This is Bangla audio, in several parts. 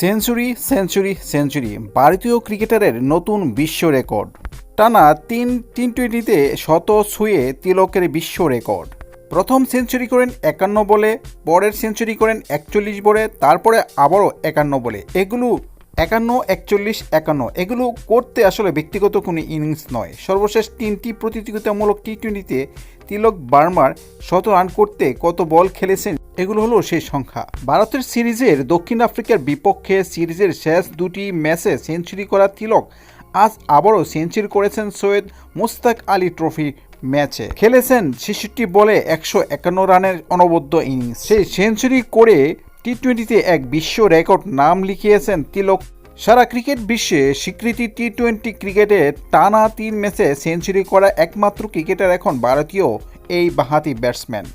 সেঞ্চুরি সেঞ্চুরি সেঞ্চুরি ভারতীয় ক্রিকেটারের নতুন বিশ্ব রেকর্ড। টানা তিন টি টোয়েন্টিতে শত ছুঁয়ে তিলকের বিশ্ব রেকর্ড। প্রথম সেঞ্চুরি করেন একান্ন বলে, পরের সেঞ্চুরি করেন একচল্লিশ বলে, তারপরে আবারও একান্ন বলে। এগুলো একান্ন, একচল্লিশ, একান্ন। এগুলো করতে আসলে ব্যক্তিগত কোনো ইনিংস নয়। সর্বশেষ তিনটি প্রতিযোগিতামূলক টি টোয়েন্টিতে তিলক বার্মার শত রান করতে কত বল খেলেছেন এগুলো হলো সেই সংখ্যা। ভারতের সিরিজের দক্ষিণ আফ্রিকার বিপক্ষে সিরিজের শেষ দুটি ম্যাচে সেঞ্চুরি করা তিলক, আজ আবারও সেঞ্চুরি করেছেন সৈয়দ মুস্তাক আলী ট্রফি ম্যাচে। খেলেছেন ছেষট্টি বলে একশো একান্ন রানের অনবদ্য ইনিংস। সেই সেঞ্চুরি করে টি টোয়েন্টিতে এক বিশ্ব রেকর্ড নাম লিখিয়েছেন তিলক। সারা ক্রিকেট বিশ্বে স্বীকৃতি টি টোয়েন্টি ক্রিকেটে টানা তিন ম্যাচে সেঞ্চুরি করা একমাত্র ক্রিকেটার এখন ভারতীয়, এই বাঁহাতি ব্যাটসম্যান।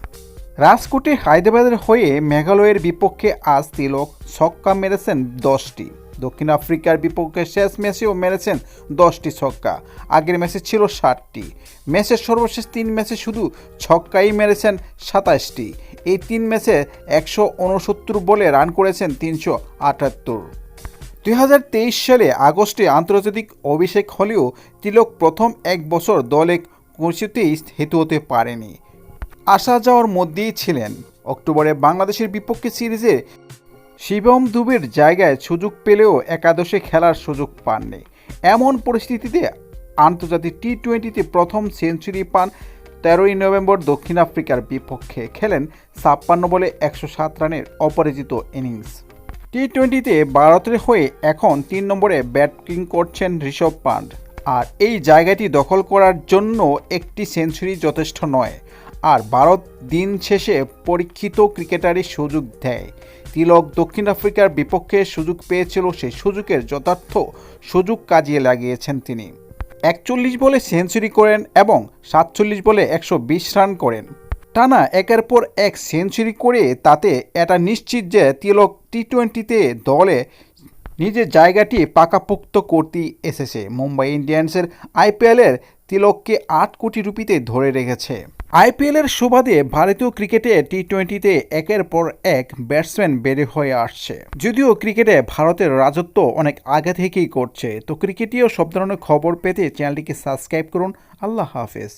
রাজকোটে হায়দ্রাবাদের হয়ে মেঘালয়ের বিপক্ষে আজ তিলক ছক্কা মেরেছেন দশটি। দক্ষিণ আফ্রিকার বিপক্ষে শেষ ম্যাচেও মেরেছেন দশটি ছক্কা আগের ম্যাচে ছিল ষাটটি। ম্যাচের সর্বশেষ তিন ম্যাচে শুধু ছক্কাই মেরেছেন সাতাশটি। এই তিন ম্যাচে একশো উনসত্তর বলে রান করেছেন তিনশো আটাত্তর। দুই সালে আগস্টে আন্তর্জাতিক অভিষেক হলেও তিলক প্রথম এক বছর দলে কিছুতেই হেতু হতে পারেনি। আসা যাওয়ার মধ্যেই ছিলেন। অক্টোবরে বাংলাদেশের বিপক্ষে সিরিজে শিবম দুবের জায়গায় সুযোগ পেলেও একাদশে খেলার সুযোগ পাননি। এমন পরিস্থিতিতে আন্তর্জাতিক টি টোয়েন্টিতে প্রথম সেঞ্চুরি পান তেরোই নভেম্বর দক্ষিণ আফ্রিকার বিপক্ষে খেলেন ছাপ্পান্ন বলে একশো সাত রানের অপরাজিত ইনিংস। টি টোয়েন্টিতে ভারতের হয়ে এখন তিন নম্বরে ব্যাটিং করছেন ঋষভ পান্ট। আর এই জায়গাটি দখল করার জন্য একটি সেঞ্চুরি যথেষ্ট নয়। আর ভারত দিন শেষে পরীক্ষিত ক্রিকেটারই সুযোগ দেয়। তিলক দক্ষিণ আফ্রিকার বিপক্ষে সুযোগ পেয়েছিল, সেই সুযোগের যথার্থ সুযোগ কাজিয়ে লাগিয়েছেন তিনি। একচল্লিশ বলে সেঞ্চুরি করেন এবং সাতচল্লিশ বলে একশো বিশ রান করেন। টানা একের পর এক সেঞ্চুরি করে তাতে এটা নিশ্চিত যে তিলক টি টোয়েন্টিতে দলে নিজের জায়গাটি পাকাপোক্ত করতে এসেছে। মুম্বাই ইন্ডিয়ান্সের আইপিএলের তিলককে আট কোটি রুপিতে ধরে রেখেছে। আইপিএলের সুবাদে ভারতীয় ক্রিকেটে টি টোয়েন্টিতে একের পর এক ব্যাটসম্যান বেড়ে হয়ে আসছে। যদিও ক্রিকেটে ভারতের রাজত্ব অনেক আগে থেকেই করছে। তো ক্রিকেটীয় সব ধরনের খবর পেতে চ্যানেলটিকে সাবস্ক্রাইব করুন। আল্লাহ হাফেজ।